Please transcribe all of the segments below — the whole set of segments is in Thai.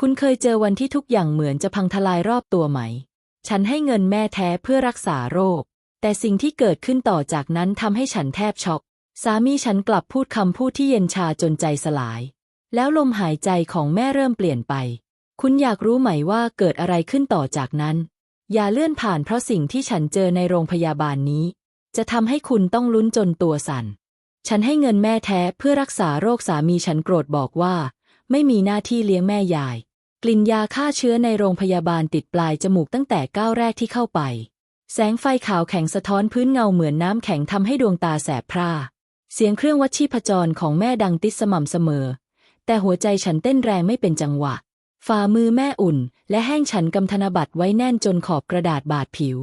คุณเคยเจอวันที่ทุกอย่างเหมือนจะพังทลายรอบตัวไหม ฉันให้เงินแม่แท้เพื่อรักษาโรค แต่สิ่งที่เกิดขึ้นต่อจากนั้นทำให้ฉันแทบช็อก สามีฉันกลับพูดคำพูดที่เย็นชาจนใจสลาย แล้วลมหายใจของแม่เริ่มเปลี่ยนไป คุณอยากรู้ไหมว่าเกิดอะไรขึ้นต่อจากนั้น อย่าเลื่อนผ่านเพราะสิ่งที่ฉันเจอในโรงพยาบาลนี้ จะทำให้คุณต้องลุ้นจนตัวสั่น ฉันให้เงินแม่แท้เพื่อรักษาโรคสามีฉันโกรธบอกว่า ไม่มีหน้าที่เลี้ยงแม่ยาย กลิ่นยาฆ่าเชื้อในโรงพยาบาลติดปลายจมูกตั้งแต่ก้าวแรกที่เข้าไป แสงไฟขาวแข็งสะท้อนพื้นเงาเหมือนน้ำแข็งทำให้ดวงตาแสบพร่า เสียงเครื่องวัดชีพจรของแม่ดังติดสม่ำเสมอ แต่หัวใจฉันเต้นแรงไม่เป็นจังหวะ ฝ่ามือแม่อุ่น และแห้งฉันกำธนบัตรไว้แน่นจนขอบกระดาษบาดผิว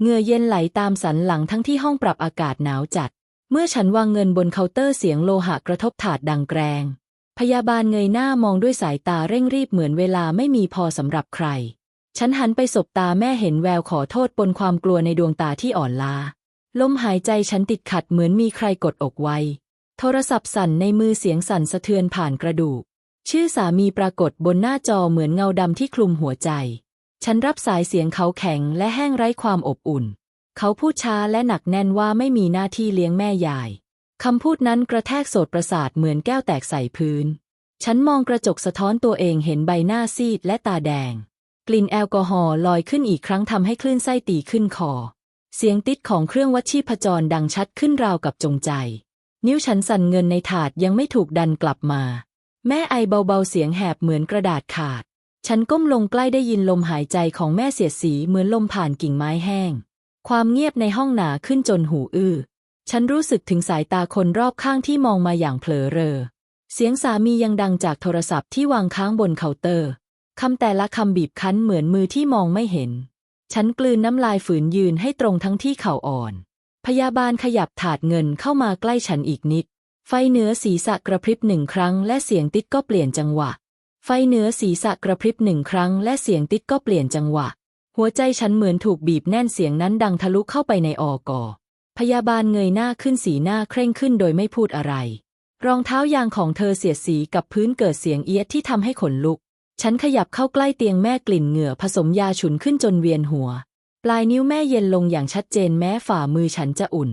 เงื่อเย็นไหลตามสันหลังทั้งที่ห้องปรับอากาศหนาวจัด เมื่อฉันวางเงินบนเคาน์เตอร์เสียงโลหะกระทบถาดดังแกรง พยาบาลเงยหน้ามองด้วยสายตาเร่งรีบเหมือนเวลาไม่มีพอสำหรับใคร ฉันหันไปสบตาแม่เห็นแววขอโทษปนความกลัวในดวงตาที่อ่อนล้าลมหายใจฉันติดขัดเหมือนมีใครกดอกไว้ โทรศัพท์สั่นในมือเสียงสั่นสะเทือนผ่านกระดูก ชื่อสามีปรากฏบนหน้าจอเหมือนเงาดำที่คลุมหัวใจ ฉันรับสายเสียงเขาแข็งและแห้งไร้ความอบอุ่น เขาพูดช้าและหนักแน่นว่าไม่มีหน้าที่เลี้ยงแม่ยาย คำพูดนั้นกระแทกโสดประสาทเหมือนแก้วแตกใส่พื้น ฉันมองกระจกสะท้อนตัวเองเห็นใบหน้าซีดและตาแดง กลิ่นแอลกอฮอล์ลอยขึ้นอีกครั้งทำให้คลื่นไส้ตีขึ้นคอ เสียงติดของเครื่องวัดชีพจรดังชัดขึ้นราวกับจงใจ นิ้วฉันสั่นเงินในถาดยังไม่ถูกดันกลับมา แม่ไอเบาๆเสียงแหบเหมือนกระดาษขาด ฉันก้มลงใกล้ได้ยินลมหายใจของแม่เสียดสีเหมือนลมผ่านกิ่งไม้แห้ง ความเงียบในห้องหนาขึ้นจนหูอื้อ ฉันรู้สึกถึงสายตาคนรอบข้างที่มองมาอย่างเผลอเรอ เสียงสามียังดังจากโทรศัพท์ที่วางค้างบนเคาน์เตอร์ คำแต่ละคำบีบคั้นเหมือนมือที่มองไม่เห็น ฉันกลืนน้ำลายฝืนยืนให้ตรงทั้งที่เข่าอ่อน พยาบาลขยับถาดเงินเข้ามาใกล้ฉันอีกนิด ไฟเหนือศีรษะกระพริบหนึ่งครั้งและเสียงติดก็เปลี่ยนจังหวะ ไฟเหนือศีรษะกระพริบหนึ่งครั้งและเสียงติดก็เปลี่ยนจังหวะ หัวใจฉันเหมือนถูกบีบแน่นเสียงนั้นดังทะลุเข้าไปในออกอ ยาบาลเงยหน้าขึ้นสีหน้าเคร่งขึ้นโดยไม่พูดอะไร รองเท้ายางของเธอเสียดสีกับพื้นเกิดเสียงเอียดที่ทำให้ขนลุก ฉันขยับเข้าใกล้เตียงแม่กลิ่นเหงื่อผสมยาฉุนขึ้นจนเวียนหัว ปลายนิ้วแม่เย็นลงอย่างชัดเจนแม้ฝ่ามือฉันจะอุ่น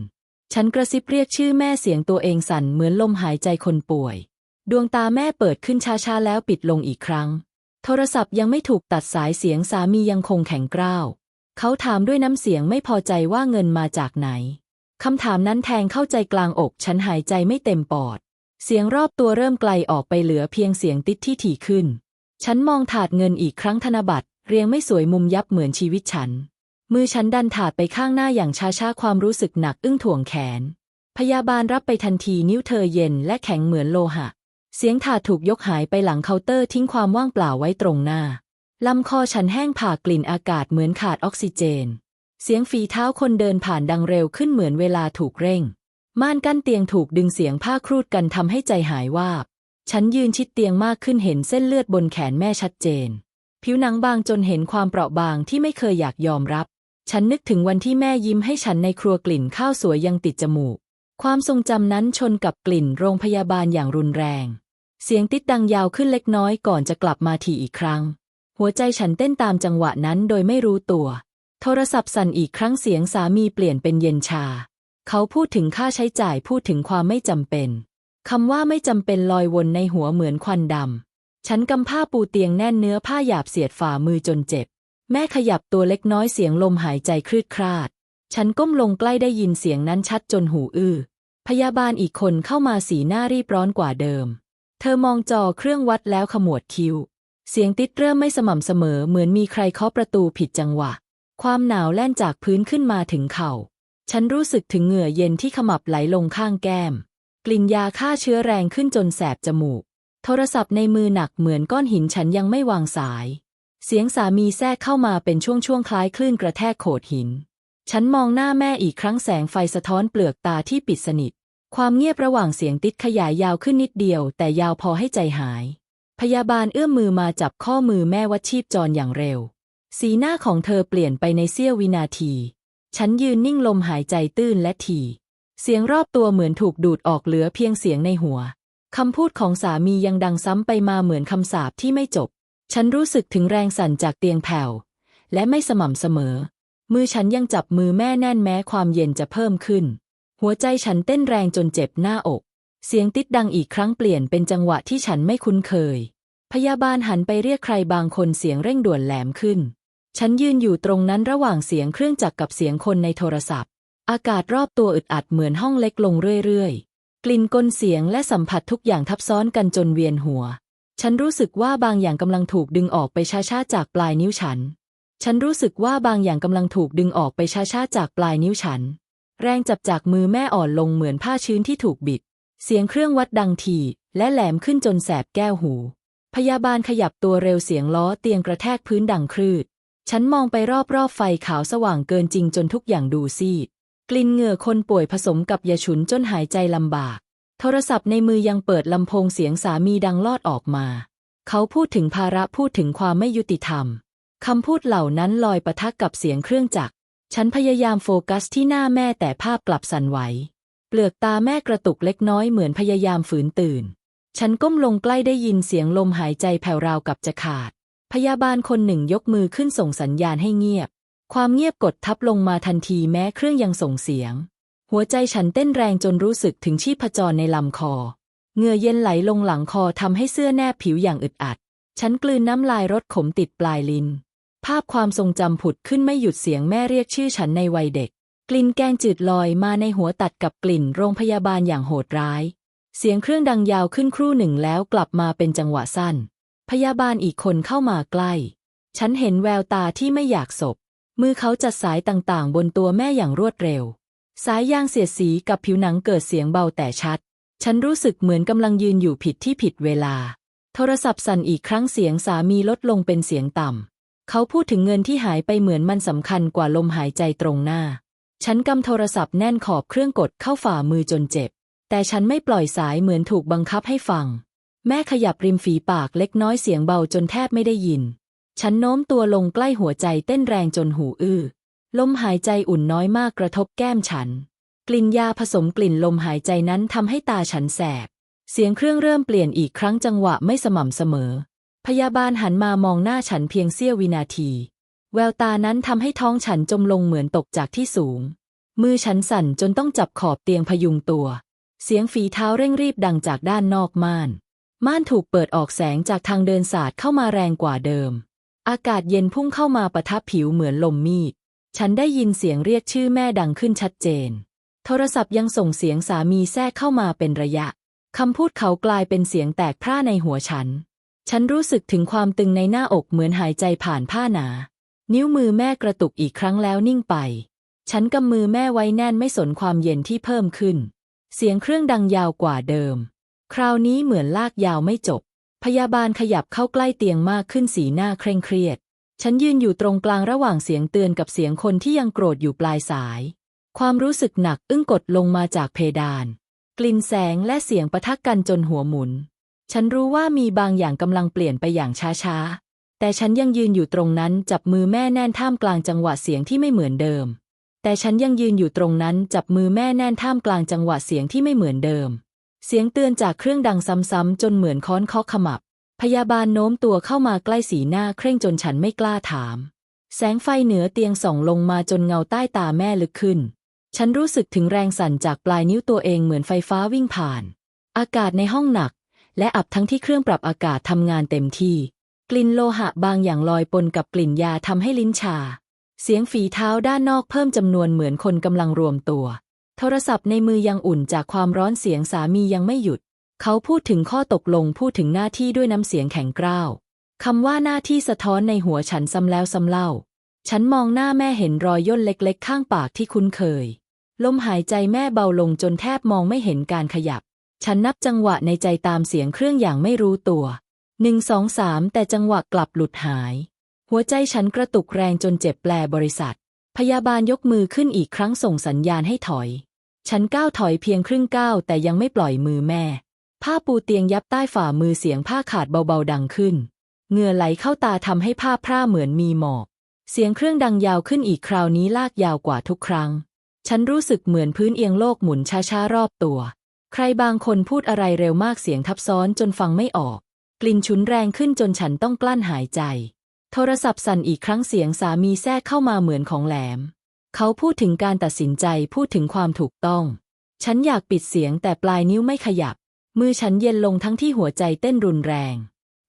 ฉันกระซิบเรียกชื่อแม่เสียงตัวเองสั่นเหมือนลมหายใจคนป่วย ดวงตาแม่เปิดขึ้นช้าๆแล้วปิดลงอีกครั้ง โทรศัพท์ยังไม่ถูกตัดสายเสียงสามียังคงแข็งกร้าวเขาถามด้วยน้ำเสียงไม่พอใจว่าเงินมาจากไหน คำถามนั้นแทงเข้าใจกลางอก ฉันหายใจไม่เต็มปอด เสียงรอบตัวเริ่มไกลออกไปเหลือเพียงเสียงติดที่ถี่ขึ้น ฉันมองถาดเงินอีกครั้งธนบัตร เรียงไม่สวยมุมยับเหมือนชีวิตฉัน มือฉันดันถาดไปข้างหน้าอย่างช้าๆความรู้สึกหนักอึ้งถ่วงแขน พยาบาลรับไปทันทีนิ้วเธอเย็นและแข็งเหมือนโลหะ เสียงถาดถูกยกหายไปหลังเคาน์เตอร์ทิ้งความว่างเปล่าไว้ตรงหน้าลำคอฉันแห้งผ่ากลิ่นอากาศเหมือนขาดออกซิเจน เสียงฝีเท้าคนเดินผ่านดังเร็วขึ้นเหมือนเวลาถูกเร่ง ม่านกั้นเตียงถูกดึงเสียงผ้าครูดกันทำให้ใจหายวาบ ฉันยืนชิดเตียงมากขึ้นเห็นเส้นเลือดบนแขนแม่ชัดเจน ผิวหนังบางจนเห็นความเปราะบางที่ไม่เคยอยากยอมรับ ฉันนึกถึงวันที่แม่ยิ้มให้ฉันในครัวกลิ่นข้าวสวยยังติดจมูก ความทรงจำนั้นชนกับกลิ่นโรงพยาบาลอย่างรุนแรง เสียงติดดังยาวขึ้นเล็กน้อยก่อนจะกลับมาถี่อีกครั้ง หัวใจฉันเต้นตามจังหวะนั้นโดยไม่รู้ตัว โทรศัพท์สั่นอีกครั้งเสียงสามีเปลี่ยนเป็นเย็นชา เขาพูดถึงค่าใช้จ่ายพูดถึงความไม่จำเป็นคำว่าไม่จำเป็นลอยวนในหัวเหมือนควันดำ ฉันกำผ้าปูเตียงแน่นเนื้อผ้าหยาบเสียดฝ่ามือจนเจ็บ แม่ขยับตัวเล็กน้อยเสียงลมหายใจคลืดคลาด ฉันก้มลงใกล้ได้ยินเสียงนั้นชัดจนหูอื้อ พยาบาลอีกคนเข้ามาสีหน้ารีบร้อนกว่าเดิม เธอมองจอเครื่องวัดแล้วขมวดคิ้ว เสียงติดเริ่มไม่สม่ำเสมอเหมือนมีใครเคาะประตูผิดจังหวะ ความหนาวแล่นจากพื้นขึ้นมาถึงเข่า ฉันรู้สึกถึงเหงื่อเย็นที่ขมับไหลลงข้างแก้ม กลิ่นยาฆ่าเชื้อแรงขึ้นจนแสบจมูก โทรศัพท์ในมือหนักเหมือนก้อนหินฉันยังไม่วางสาย เสียงสามีแทรกเข้ามาเป็นช่วงๆคล้ายคลื่นกระแทกโขดหิน ฉันมองหน้าแม่อีกครั้งแสงไฟสะท้อนเปลือกตาที่ปิดสนิท ความเงียบระหว่างเสียงติดขยายยาวขึ้นนิดเดียว แต่ยาวพอให้ใจหาย พยาบาลเอื้อมมือมาจับข้อมือแม่วัดชีพจรอย่างเร็ว สีหน้าของเธอเปลี่ยนไปในเสี้ยววินาที ฉันยืนนิ่งลมหายใจตื้นและถี่ เสียงรอบตัวเหมือนถูกดูดออกเหลือเพียงเสียงในหัว คำพูดของสามียังดังซ้ำไปมาเหมือนคำสาปที่ไม่จบ ฉันรู้สึกถึงแรงสั่นจากเตียงแผ่ว และไม่สม่ำเสมอ มือฉันยังจับมือแม่แน่นแม้ความเย็นจะเพิ่มขึ้น หัวใจฉันเต้นแรงจนเจ็บหน้าอก เสียงติดดังอีกครั้งเปลี่ยนเป็นจังหวะที่ฉันไม่คุ้นเคย พยาบาลหันไปเรียกใครบางคนเสียงเร่งด่วนแหลมขึ้น ฉันยืนอยู่ตรงนั้นระหว่างเสียงเครื่องจักรกับเสียงคนในโทรศัพท์ อากาศรอบตัวอึดอัดเหมือนห้องเล็กลงเรื่อยๆ กลิ่นกลเสียงและสัมผัสทุกอย่างทับซ้อนกันจนเวียนหัว ฉันรู้สึกว่าบางอย่างกำลังถูกดึงออกไปช้าๆจากปลายนิ้วฉัน ฉันรู้สึกว่าบางอย่างกำลังถูกดึงออกไปช้าๆจากปลายนิ้วฉัน แรงจับจากมือแม่อ่อนลงเหมือนผ้าชื้นที่ถูกบิด เสียงเครื่องวัดดังถี่และแหลมขึ้นจนแสบแก้วหู พยาบาลขยับตัวเร็วเสียงล้อเตียงกระแทกพื้นดังครืด ฉันมองไปรอบๆไฟขาวสว่างเกินจริงจนทุกอย่างดูซีด กลิ่นเหงื่อคนป่วยผสมกับยาฉุนจนหายใจลำบาก โทรศัพท์ในมือยังเปิดลำโพงเสียงสามีดังลอดออกมา เขาพูดถึงภาระพูดถึงความไม่ยุติธรรม คำพูดเหล่านั้นลอยปะทะกับเสียงเครื่องจักร ฉันพยายามโฟกัสที่หน้าแม่แต่ภาพกลับสั่นไหว เปลือกตาแม่กระตุกเล็กน้อยเหมือนพยายามฝืนตื่น ฉันก้มลงใกล้ได้ยินเสียงลมหายใจแผ่วราวกับจะขาด พยาบาลคนหนึ่งยกมือขึ้นส่งสัญญาณให้เงียบ ความเงียบกดทับลงมาทันทีแม้เครื่องยังส่งเสียง หัวใจฉันเต้นแรงจนรู้สึกถึงชีพจรในลำคอ เหงื่อเย็นไหลลงหลังคอทำให้เสื้อแนบผิวอย่างอึดอัด ฉันกลืนน้ำลายรสขมติดปลายลิ้น ภาพความทรงจำผุดขึ้นไม่หยุดเสียงแม่เรียกชื่อฉันในวัยเด็ก กลิ่นแกงจืดลอยมาในหัวตัดกับกลิ่นโรงพยาบาลอย่างโหดร้าย เสียงเครื่องดังยาวขึ้นครู่หนึ่งแล้วกลับมาเป็นจังหวะสั้น พยาบาลอีกคนเข้ามาใกล้ ฉันเห็นแววตาที่ไม่อยากสบมือเขาจัดสายต่างๆ บนตัวแม่อย่างรวดเร็ว สายยางเสียดสีกับผิวหนังเกิดเสียงเบาแต่ชัด ฉันรู้สึกเหมือนกำลังยืนอยู่ผิดที่ผิดเวลา โทรศัพท์สั่นอีกครั้งเสียงสามีลดลงเป็นเสียงต่ำ เขาพูดถึงเงินที่หายไปเหมือนมันสำคัญกว่าลมหายใจตรงหน้า ฉันกำโทรศัพท์แน่นขอบเครื่องกดเข้าฝ่ามือจนเจ็บ แต่ฉันไม่ปล่อยสายเหมือนถูกบังคับให้ฟัง แม่ขยับริมฝีปากเล็กน้อยเสียงเบาจนแทบไม่ได้ยิน ฉันโน้มตัวลงใกล้หัวใจเต้นแรงจนหูอื้อ ลมหายใจอุ่นน้อยมากกระทบแก้มฉัน กลิ่นยาผสมกลิ่นลมหายใจนั้นทำให้ตาฉันแสบ เสียงเครื่องเริ่มเปลี่ยนอีกครั้งจังหวะไม่สม่ำเสมอ พยาบาลหันมามองหน้าฉันเพียงเสี้ยววินาที แววตานั้นทำให้ท้องฉันจมลงเหมือนตกจากที่สูง มือฉันสั่นจนต้องจับขอบเตียงพยุงตัว เสียงฝีเท้าเร่งรีบดังจากด้านนอกม่าน ม่านถูกเปิดออกแสงจากทางเดินสาดเข้ามาแรงกว่าเดิม อากาศเย็นพุ่งเข้ามาปะทะผิวเหมือนลมมีด ฉันได้ยินเสียงเรียกชื่อแม่ดังขึ้นชัดเจน โทรศัพท์ยังส่งเสียงสามีแทรกเข้ามาเป็นระยะ คำพูดเขากลายเป็นเสียงแตกพร่าในหัวฉัน ฉันรู้สึกถึงความตึงในหน้าอกเหมือนหายใจผ่านผ้าหนา นิ้วมือแม่กระตุกอีกครั้งแล้วนิ่งไป ฉันกำมือแม่ไว้แน่นไม่สนความเย็นที่เพิ่มขึ้น เสียงเครื่องดังยาวกว่าเดิม คราวนี้เหมือนลากยาวไม่จบ พยาบาลขยับเข้าใกล้เตียงมากขึ้นสีหน้าเคร่งเครียด ฉันยืนอยู่ตรงกลางระหว่างเสียงเตือนกับเสียงคนที่ยังโกรธอยู่ปลายสาย ความรู้สึกหนักอึ้งกดลงมาจากเพดาน กลิ่นแสงและเสียงปะทะกันจนหัวหมุน ฉันรู้ว่ามีบางอย่างกำลังเปลี่ยนไปอย่างช้าๆ แต่ฉันยังยืนอยู่ตรงนั้นจับมือแม่แน่นท่ามกลางจังหวะเสียงที่ไม่เหมือนเดิม แต่ฉันยังยืนอยู่ตรงนั้นจับมือแม่แน่นท่ามกลางจังหวะเสียงที่ไม่เหมือนเดิม เสียงเตือนจากเครื่องดังซ้ำๆจนเหมือนค้อนเคาะขมับ พยาบาลโน้มตัวเข้ามาใกล้สีหน้าเคร่งจนฉันไม่กล้าถาม แสงไฟเหนือเตียงส่องลงมาจนเงาใต้ตาแม่ลึกขึ้น ฉันรู้สึกถึงแรงสั่นจากปลายนิ้วตัวเองเหมือนไฟฟ้าวิ่งผ่าน อากาศในห้องหนัก และอับทั้งที่เครื่องปรับอากาศทำงานเต็มที่ กลิ่นโลหะบางอย่างลอยปนกับกลิ่นยาทำให้ลิ้นชา เสียงฝีเท้าด้านนอกเพิ่มจำนวนเหมือนคนกำลังรวมตัว โทรศัพท์ในมือยังอุ่นจากความร้อนเสียงสามียังไม่หยุด เขาพูดถึงข้อตกลงพูดถึงหน้าที่ด้วยน้ำเสียงแข็งกร้าวคำว่าหน้าที่สะท้อนในหัวฉันซ้ำแล้วซ้ำเล่า ฉันมองหน้าแม่เห็นรอยย่นเล็กๆ ข้างปากที่คุ้นเคย ลมหายใจแม่เบาลงจนแทบมองไม่เห็นการขยับ ฉันนับจังหวะในใจตามเสียงเครื่องอย่างไม่รู้ตัวหนึ่งสองสามแต่จังหวะกลับหลุดหาย หัวใจฉันกระตุกแรงจนเจ็บแปลบริษัท พยาบาลยกมือขึ้นอีกครั้งส่งสัญญาณให้ถอย ฉันก้าวถอยเพียงครึ่งก้าวแต่ยังไม่ปล่อยมือแม่ ผ้าปูเตียงยับใต้ฝ่ามือเสียงผ้าขาดเบาๆดังขึ้นเหงื่อไหลเข้าตาทำให้ผ้าพร่าเหมือนมีหมอกเสียงเครื่องดังยาวขึ้นอีกคราวนี้ลากยาวกว่าทุกครั้ง ฉันรู้สึกเหมือนพื้นเอียงโลกหมุนช้าๆรอบตัว ใครบางคนพูดอะไรเร็วมากเสียงทับซ้อนจนฟังไม่ออก กลิ่นฉุนแรงขึ้นจนฉันต้องกลั้นหายใจ โทรศัพท์สั่นอีกครั้งเสียงสามีแทรกเข้ามาเหมือนของแหลม เขาพูดถึงการตัดสินใจพูดถึงความถูกต้อง ฉันอยากปิดเสียงแต่ปลายนิ้วไม่ขยับ มือฉันเย็นลงทั้งที่หัวใจเต้นรุนแรง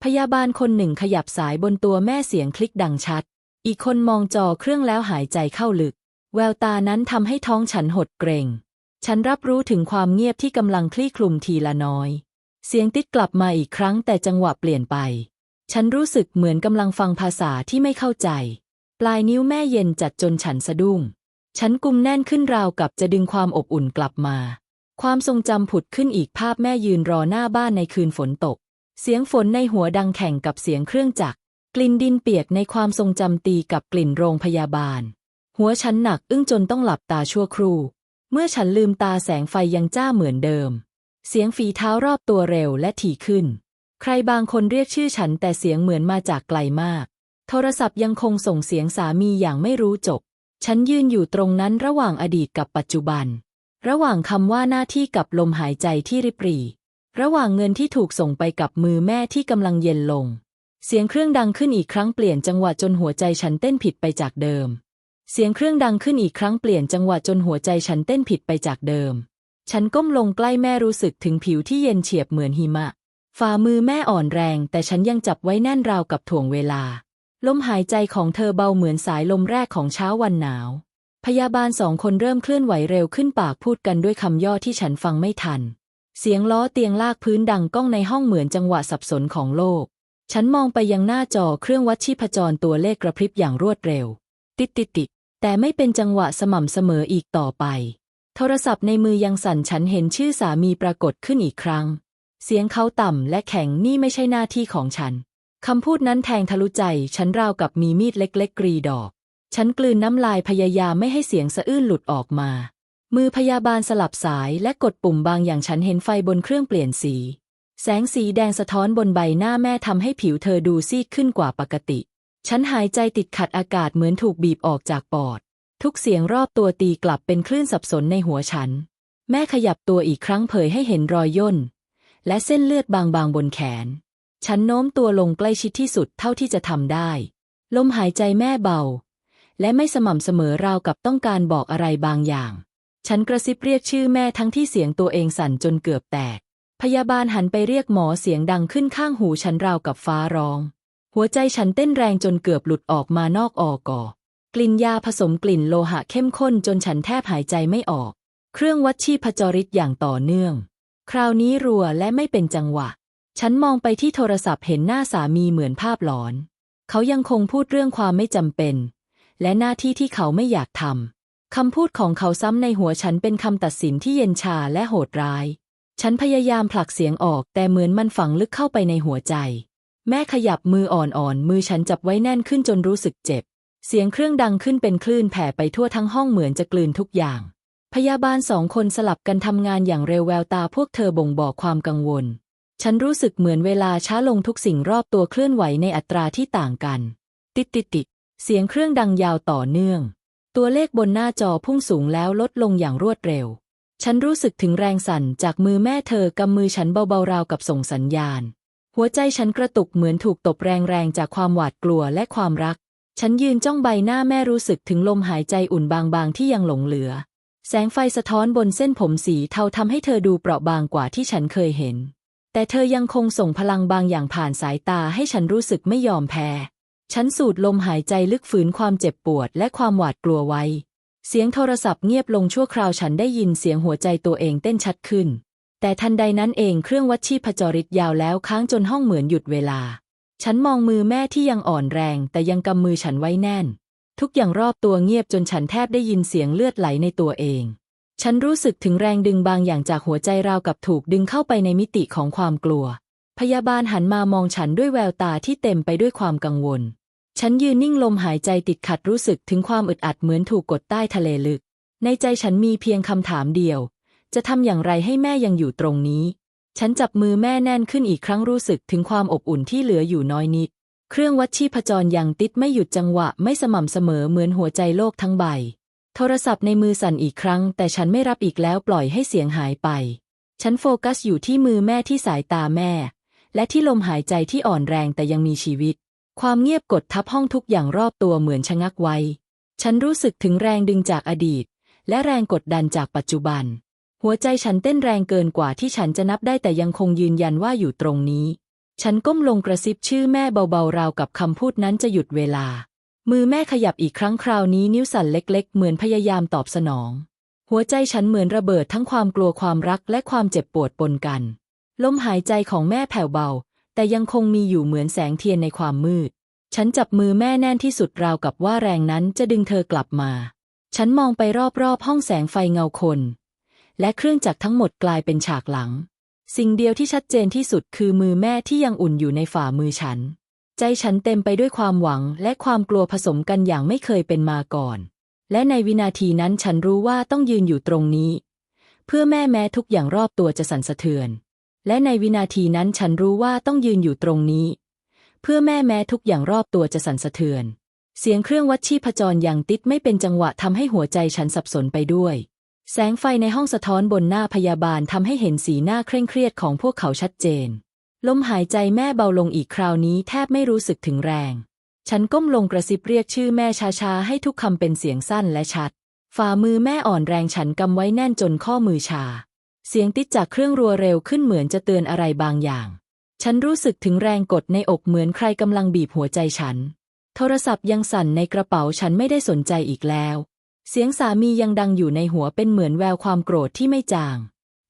พยาบาลคนหนึ่งขยับสายบนตัวแม่เสียงคลิกดังชัด อีกคนมองจอเครื่องแล้วหายใจเข้าลึก แววตานั้นทำให้ท้องฉันหดเกรง ฉันรับรู้ถึงความเงียบที่กำลังคลี่คลุมทีละน้อย เสียงติดกลับมาอีกครั้งแต่จังหวะเปลี่ยนไป ฉันรู้สึกเหมือนกำลังฟังภาษาที่ไม่เข้าใจ ปลายนิ้วแม่เย็นจัดจนฉันสะดุ้ง ฉันกุมแน่นขึ้นราวกับจะดึงความอบอุ่นกลับมา ความทรงจำผุดขึ้นอีกภาพแม่ยืนรอหน้าบ้านในคืนฝนตก เสียงฝนในหัวดังแข่งกับเสียงเครื่องจักร กลิ่นดินเปียกในความทรงจำตีกับกลิ่นโรงพยาบาล หัวฉันหนักอึ้งจนต้องหลับตาชั่วครู่ เมื่อฉันลืมตาแสงไฟยังจ้าเหมือนเดิม เสียงฝีเท้ารอบตัวเร็วและถี่ขึ้น ใครบางคนเรียกชื่อฉันแต่เสียงเหมือนมาจากไกลมาก โทรศัพท์ยังคงส่งเสียงสามีอย่างไม่รู้จบ ฉันยืนอยู่ตรงนั้นระหว่างอดีตกับปัจจุบัน ระหว่างคำว่าหน้าที่กับลมหายใจที่ริบหรี่ระหว่างเงินที่ถูกส่งไปกับมือแม่ที่กำลังเย็นลง เสียงเครื่องดังขึ้นอีกครั้งเปลี่ยนจังหวะจนหัวใจฉันเต้นผิดไปจากเดิม เสียงเครื่องดังขึ้นอีกครั้งเปลี่ยนจังหวะจนหัวใจฉันเต้นผิดไปจากเดิม ฉันก้มลงใกล้แม่รู้สึกถึงผิวที่เย็นเฉียบเหมือนหิมะ ฝ่ามือแม่อ่อนแรง แต่ฉันยังจับไว้แน่นราวกับถ่วงเวลา ลมหายใจของเธอเบาเหมือนสายลมแรกของเช้าวันหนาว พยาบาลสองคนเริ่มเคลื่อนไหวเร็วขึ้นปากพูดกันด้วยคำย่อที่ฉันฟังไม่ทัน เสียงล้อเตียงลากพื้นดังก้องในห้องเหมือนจังหวะสับสนของโลก ฉันมองไปยังหน้าจอเครื่องวัดชีพจรตัวเลขกระพริบอย่างรวดเร็ว ติดติดติดแต่ไม่เป็นจังหวะสม่ำเสมออีกต่อไป โทรศัพท์ในมือยังสั่นฉันเห็นชื่อสามีปรากฏขึ้นอีกครั้ง เสียงเขาต่ำและแข็งนี่ไม่ใช่หน้าที่ของฉัน คำพูดนั้นแทงทะลุใจ ฉันราวกับมีมีดเล็ก ๆ กรีดอก ฉันกลืนน้ำลายพยายามไม่ให้เสียงสะอื้นหลุดออกมา มือพยาบาลสลับสายและกดปุ่มบางอย่างฉันเห็นไฟบนเครื่องเปลี่ยนสี แสงสีแดงสะท้อนบนใบหน้าแม่ทำให้ผิวเธอดูซีดขึ้นกว่าปกติ ฉันหายใจติดขัดอากาศเหมือนถูกบีบออกจากปอด ทุกเสียงรอบตัวตีกลับเป็นคลื่นสับสนในหัวฉัน แม่ขยับตัวอีกครั้งเผยให้เห็นรอยย่น และเส้นเลือดบางๆบนแขน ฉันโน้มตัวลงใกล้ชิดที่สุดเท่าที่จะทำได้ ลมหายใจแม่เบา และไม่สม่ำเสมอราวกับต้องการบอกอะไรบางอย่าง ฉันกระซิบเรียกชื่อแม่ทั้งที่เสียงตัวเองสั่นจนเกือบแตก พยาบาลหันไปเรียกหมอเสียงดังขึ้นข้างหูฉันราวกับฟ้าร้อง หัวใจฉันเต้นแรงจนเกือบหลุดออกมานอกออกอกลิ่นยาผสมกลิ่นโลหะเข้มข้นจนฉันแทบหายใจไม่ออก เครื่องวัดชีพจริตอย่างต่อเนื่อง คราวนี้รัวและไม่เป็นจังหวะ ฉันมองไปที่โทรศัพท์เห็นหน้าสามีเหมือนภาพหลอน เขายังคงพูดเรื่องความไม่จำเป็น และหน้าที่ที่เขาไม่อยากทำคำพูดของเขาซ้ำในหัวฉันเป็นคำตัดสินที่เย็นชาและโหดร้าย ฉันพยายามผลักเสียงออกแต่เหมือนมันฝังลึกเข้าไปในหัวใจ แม่ขยับมืออ่อนๆ มือฉันจับไว้แน่นขึ้นจนรู้สึกเจ็บ เสียงเครื่องดังขึ้นเป็นคลื่นแผ่ไปทั่วทั้งห้องเหมือนจะกลืนทุกอย่าง พยาบาลสองคนสลับกันทำงานอย่างเร็วแววตาพวกเธอบ่งบอกความกังวล ฉันรู้สึกเหมือนเวลาช้าลงทุกสิ่งรอบตัวเคลื่อนไหวในอัตราที่ต่างกัน ติดติดติดเสียงเครื่องดังยาวต่อเนื่อง ตัวเลขบนหน้าจอพุ่งสูงแล้วลดลงอย่างรวดเร็ว ฉันรู้สึกถึงแรงสั่นจากมือแม่เธอกำมือฉันเบาๆราวกับส่งสัญญาณ หัวใจฉันกระตุกเหมือนถูกตบแรงๆจากความหวาดกลัวและความรัก ฉันยืนจ้องใบหน้าแม่รู้สึกถึงลมหายใจอุ่นบางๆที่ยังหลงเหลือ แสงไฟสะท้อนบนเส้นผมสีเทาทำให้เธอดูเปราะบางกว่าที่ฉันเคยเห็น แต่เธอยังคงส่งพลังบางอย่างผ่านสายตาให้ฉันรู้สึกไม่ยอมแพ้ ฉันสูดลมหายใจลึกฝืนความเจ็บปวดและความหวาดกลัวไว้ เสียงโทรศัพท์เงียบลงชั่วคราวฉันได้ยินเสียงหัวใจตัวเองเต้นชัดขึ้น แต่ทันใดนั้นเองเครื่องวัดชีพจริตยาวแล้วค้างจนห้องเหมือนหยุดเวลา ฉันมองมือแม่ที่ยังอ่อนแรง แต่ยังกำมือฉันไว้แน่น ทุกอย่างรอบตัวเงียบจนฉันแทบได้ยินเสียงเลือดไหลในตัวเอง ฉันรู้สึกถึงแรงดึงบางอย่างจากหัวใจราวกับถูกดึงเข้าไปในมิติของความกลัว พยาบาลหันมามองฉันด้วยแววตาที่เต็มไปด้วยความกังวล ฉันยืนนิ่งลมหายใจติดขัดรู้สึกถึงความอึดอัดเหมือนถูกกดใต้ทะเลลึก ในใจฉันมีเพียงคำถามเดียว จะทำอย่างไรให้แม่ยังอยู่ตรงนี้ ฉันจับมือแม่แน่นขึ้นอีกครั้งรู้สึกถึงความอบอุ่นที่เหลืออยู่น้อยนิด เครื่องวัดชีพจรยังติดไม่หยุดจังหวะไม่สม่ำเสมอเหมือนหัวใจโลกทั้งใบ โทรศัพท์ในมือสั่นอีกครั้ง แต่ฉันไม่รับอีกแล้วปล่อยให้เสียงหายไป ฉันโฟกัสอยู่ที่มือแม่ที่สายตาแม่ และที่ลมหายใจที่อ่อนแรงแต่ยังมีชีวิต ความเงียบกดทับห้องทุกอย่างรอบตัวเหมือนชะงักไว้ ฉันรู้สึกถึงแรงดึงจากอดีต และแรงกดดันจากปัจจุบัน หัวใจฉันเต้นแรงเกินกว่าที่ฉันจะนับได้แต่ยังคงยืนยันว่าอยู่ตรงนี้ ฉันก้มลงกระซิบชื่อแม่เบาๆราวกับคำพูดนั้นจะหยุดเวลา มือแม่ขยับอีกครั้งคราวนี้นิ้วสั่นเล็ก ๆ เหมือนพยายามตอบสนอง หัวใจฉันเหมือนระเบิดทั้งความกลัวความรักและความเจ็บปวดปนกัน ลมหายใจของแม่แผ่วเบา แต่ยังคงมีอยู่เหมือนแสงเทียนในความมืด ฉันจับมือแม่แน่นที่สุดราวกับว่าแรงนั้นจะดึงเธอกลับมา ฉันมองไปรอบๆห้องแสงไฟเงาคน และเครื่องจักรทั้งหมดกลายเป็นฉากหลัง สิ่งเดียวที่ชัดเจนที่สุดคือมือแม่ที่ยังอุ่นอยู่ในฝ่ามือฉัน ใจฉันเต็มไปด้วยความหวังและความกลัวผสมกันอย่างไม่เคยเป็นมาก่อน และในวินาทีนั้นฉันรู้ว่าต้องยืนอยู่ตรงนี้ เพื่อแม่แม้ทุกอย่างรอบตัวจะสั่นสะเทือน และในวินาทีนั้นฉันรู้ว่าต้องยืนอยู่ตรงนี้ เพื่อแม่แม้ทุกอย่างรอบตัวจะสั่นสะเทือน เสียงเครื่องวัดชีพจรอย่างติดไม่เป็นจังหวะทำให้หัวใจฉันสับสนไปด้วย แสงไฟในห้องสะท้อนบนหน้าพยาบาลทำให้เห็นสีหน้าเคร่งเครียดของพวกเขาชัดเจน ลมหายใจแม่เบาลงอีกคราวนี้แทบไม่รู้สึกถึงแรง ฉันก้มลงกระซิบเรียกชื่อแม่ช้าๆ ให้ทุกคำเป็นเสียงสั้นและชัด ฝ่ามือแม่อ่อนแรงฉันกำไว้แน่นจนข้อมือชา เสียงติดจากเครื่องรัวเร็วขึ้นเหมือนจะเตือนอะไรบางอย่าง ฉันรู้สึกถึงแรงกดในอกเหมือนใครกำลังบีบหัวใจฉัน โทรศัพท์ยังสั่นในกระเป๋าฉันไม่ได้สนใจอีกแล้ว เสียงสามียังดังอยู่ในหัวเป็นเหมือนแววความโกรธที่ไม่จาง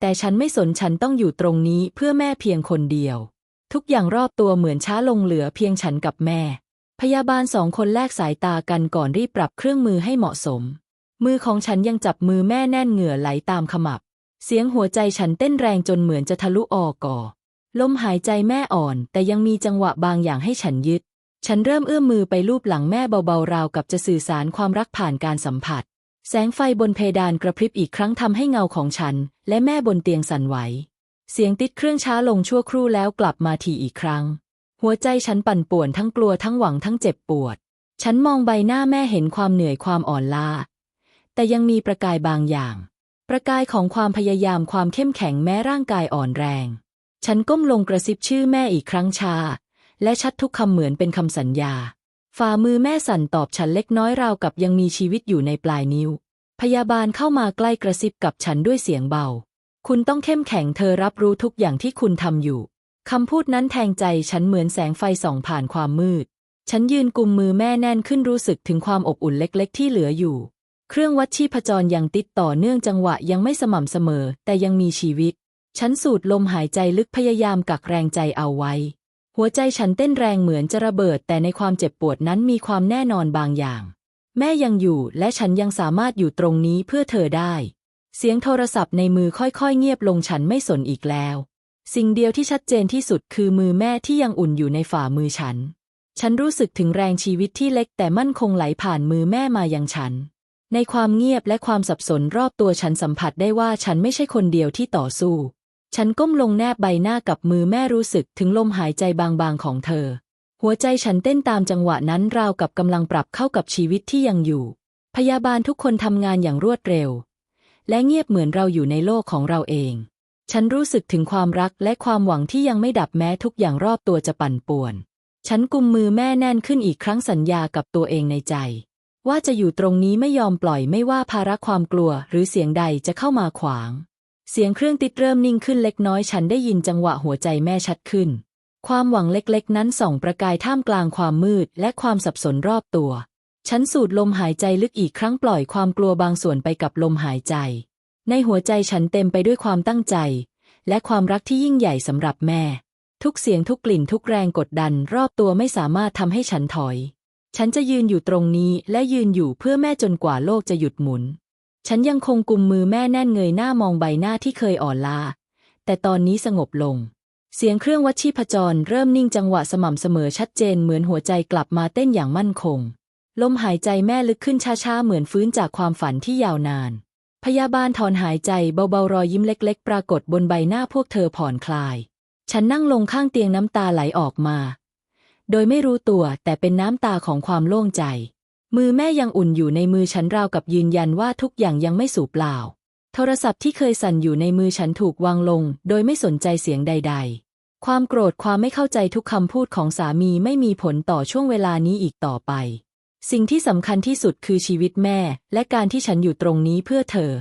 แต่ฉันไม่สนฉันต้องอยู่ตรงนี้เพื่อแม่เพียงคนเดียว ทุกอย่างรอบตัวเหมือนช้าลงเหลือเพียงฉันกับแม่ พยาบาลสองคนแลกสายตากันก่อนรีบปรับเครื่องมือให้เหมาะสม มือของฉันยังจับมือแม่แน่นเหงื่อไหลตามขมับ เสียงหัวใจฉันเต้นแรงจนเหมือนจะทะลุออกก่อลมหายใจแม่อ่อน แต่ยังมีจังหวะบางอย่างให้ฉันยึด ฉันเริ่มเอื้อมมือไปลูบหลังแม่เบาๆราวกับจะสื่อสารความรักผ่านการสัมผัส แสงไฟบนเพดานกระพริบอีกครั้งทำให้เงาของฉัน และแม่บนเตียงสั่นไหว เสียงติดเครื่องช้าลงชั่วครู่แล้วกลับมาทีอีกครั้ง หัวใจฉันปั่นป่วนทั้งกลัวทั้งหวังทั้งเจ็บปวด ฉันมองใบหน้าแม่เห็นความเหนื่อยความอ่อนล้า แต่ยังมีประกายบางอย่าง ประกายของความพยายามความเข้มแข็งแม้ร่างกายอ่อนแรง ฉันก้มลงกระซิบชื่อแม่อีกครั้งชา และชัดทุกคำเหมือนเป็นคำสัญญา ฝ่ามือแม่สั่นตอบฉันเล็กน้อยราวกับยังมีชีวิตอยู่ในปลายนิ้ว พยาบาลเข้ามาใกล้กระซิบกับฉันด้วยเสียงเบา คุณต้องเข้มแข็งเธอรับรู้ทุกอย่างที่คุณทำอยู่ คำพูดนั้นแทงใจฉันเหมือนแสงไฟส่องผ่านความมืด ฉันยืนกุมมือแม่แน่นขึ้นรู้สึกถึงความอบอุ่นเล็กๆ ที่เหลืออยู่ เครื่องวัดชีพจรยังติดต่อเนื่องจังหวะยังไม่สม่ำเสมอ แต่ยังมีชีวิต ฉันสูดลมหายใจลึกพยายามกักแรงใจเอาไว้ หัวใจฉันเต้นแรงเหมือนจะระเบิด แต่ในความเจ็บปวดนั้นมีความแน่นอนบางอย่าง แม่ยังอยู่และฉันยังสามารถอยู่ตรงนี้เพื่อเธอได้ เสียงโทรศัพท์ในมือค่อยๆ เงียบลงฉันไม่สนอีกแล้ว สิ่งเดียวที่ชัดเจนที่สุดคือมือแม่ที่ยังอุ่นอยู่ในฝ่ามือฉัน ฉันรู้สึกถึงแรงชีวิตที่เล็กแต่มั่นคงไหลผ่านมือแม่มายังฉัน ในความเงียบและความสับสนรอบตัวฉันสัมผัสได้ว่าฉันไม่ใช่คนเดียวที่ต่อสู้ ฉันก้มลงแนบใบหน้ากับมือแม่รู้สึกถึงลมหายใจบางๆของเธอ หัวใจฉันเต้นตามจังหวะนั้นราวกับกำลังปรับเข้ากับชีวิตที่ยังอยู่ พยาบาลทุกคนทำงานอย่างรวดเร็ว และเงียบเหมือนเราอยู่ในโลกของเราเอง ฉันรู้สึกถึงความรักและความหวังที่ยังไม่ดับแม้ทุกอย่างรอบตัวจะปั่นป่วน ฉันกุมมือแม่แน่นขึ้นอีกครั้งสัญญากับตัวเองในใจ ว่าจะอยู่ตรงนี้ไม่ยอมปล่อยไม่ว่าภาระความกลัวหรือเสียงใดจะเข้ามาขวาง เสียงเครื่องติดเริ่มนิ่งขึ้นเล็กน้อยฉันได้ยินจังหวะหัวใจแม่ชัดขึ้น ความหวังเล็กๆ นั้นส่องประกายท่ามกลางความมืดและความสับสนรอบตัว ฉันสูดลมหายใจลึกอีกครั้งปล่อยความกลัวบางส่วนไปกับลมหายใจ ในหัวใจฉันเต็มไปด้วยความตั้งใจ และความรักที่ยิ่งใหญ่สำหรับแม่ ทุกเสียงทุกกลิ่นทุกแรงกดดันรอบตัวไม่สามารถทำให้ฉันถอย ฉันจะยืนอยู่ตรงนี้และยืนอยู่เพื่อแม่จนกว่าโลกจะหยุดหมุน ฉันยังคงกุมมือแม่แน่นเงยหน้ามองใบหน้าที่เคยอ่อนล้าแต่ตอนนี้สงบลง เสียงเครื่องวัดชีพจรเริ่มนิ่งจังหวะสม่ำเสมอชัดเจนเหมือนหัวใจกลับมาเต้นอย่างมั่นคง ลมหายใจแม่ลึกขึ้นช้าๆเหมือนฟื้นจากความฝันที่ยาวนาน พยาบาลถอนหายใจเบาๆรอยยิ้มเล็ก ๆ ปรากฏบนใบหน้าพวกเธอผ่อนคลาย ฉันนั่งลงข้างเตียงน้ำตาไหลออกมา โดยไม่รู้ตัวแต่เป็นน้ำตาของความโล่งใจ มือแม่ยังอุ่นอยู่ในมือฉันราวกับยืนยันว่าทุกอย่างยังไม่สูญเปล่า โทรศัพท์ที่เคยสั่นอยู่ในมือฉันถูกวางลง โดยไม่สนใจเสียงใด ๆ ความโกรธความไม่เข้าใจทุกคำพูดของสามีไม่มีผลต่อช่วงเวลานี้อีกต่อไป สิ่งที่สำคัญที่สุดคือชีวิตแม่ และการที่ฉันอยู่ตรงนี้เพื่อเธอ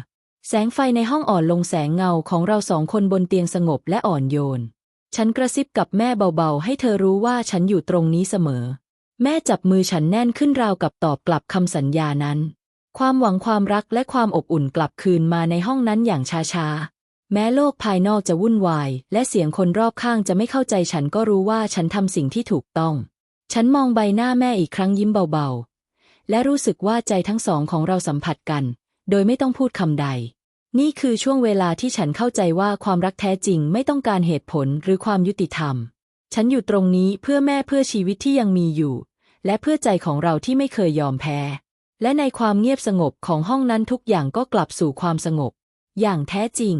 แสงไฟในห้องอ่อนลงแสงเงาของเราสองคนบนเตียงสงบและอ่อนโยน ฉันกระซิบกับแม่เบาๆ ให้เธอรู้ว่าฉันอยู่ตรงนี้เสมอ แม่จับมือฉันแน่นขึ้นราวกับตอบกลับคำสัญญานั้น ความหวังความรักและความอบอุ่นกลับคืนมาในห้องนั้นอย่างช้าๆ แม้โลกภายนอกจะวุ่นวาย และเสียงคนรอบข้างจะไม่เข้าใจฉันก็รู้ว่าฉันทำสิ่งที่ถูกต้อง ฉันมองใบหน้าแม่อีกครั้งยิ้มเบาๆ และรู้สึกว่าใจทั้งสองของเราสัมผัสกัน โดยไม่ต้องพูดคำใด นี่คือช่วงเวลาที่ฉันเข้าใจว่าความรักแท้จริงไม่ต้องการเหตุผลหรือความยุติธรรม ฉันอยู่ตรงนี้เพื่อแม่เพื่อชีวิตที่ยังมีอยู่ และเพื่อใจของเราที่ไม่เคยยอมแพ้ และในความเงียบสงบของห้องนั้นทุกอย่างก็กลับสู่ความสงบ อย่างแท้จริง